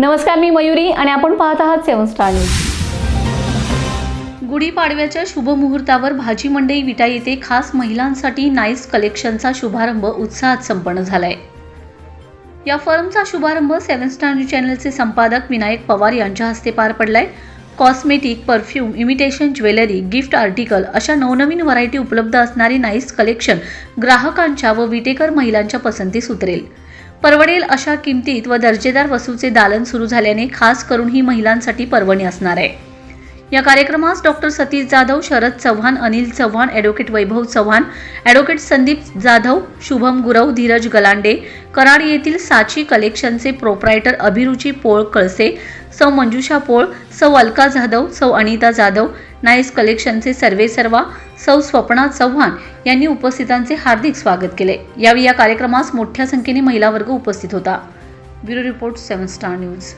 नमस्कार मी मयुरी आणि आपण पाहत आहात सेवन स्टार न्यूज. गुढीपाडव्याच्या शुभमुहूर्तावर भाजी मंडई विटा येथे खास महिलांसाठी नाईस कलेक्शनचा शुभारंभ उत्साहात संपन्न झालाय. या फर्मचा शुभारंभ सेवन स्टार न्यूज चॅनलचे संपादक विनायक पवार यांच्या हस्ते पार पडलाय. Cosmetic perfume imitation jewellery gift article अशा नवनवीन व्हरायटी उपलब्ध असणारी नाईस कलेक्शन ग्राहकांच्या व विटेकर महिलांच्या पसंतीस उतरेल परवडेल अशा किमतीत व दर्जेदार वस्तूचे दालन सुरू झाल्याने खास करून ही महिलांसाठी पर्वणी असणार आहे. या कार्यक्रमास doctor Satish Jadhav Sharad Chavan Anil Chavan advocate Vaibhav Chavan advocate Sandeep Jadhav Shubham Gurav Dhiraj Galande Karad येथील साची कलेक्शनचे प्रोप्रायटर अभिरुची पोळ कळसे सौ मंजुषा पोळ सौ अलका जाधव सौ अनिता जाधव नाईस कलेक्शनचे सर्वेसर्वा सौ स्वप्ना चव्हाण यांनी उपस्थितांचे हार्दिक स्वागत केले. यावेळी या कार्यक्रमास मोठ्या संख्येने महिला वर्ग उपस्थित होता. Bureau report seven star news.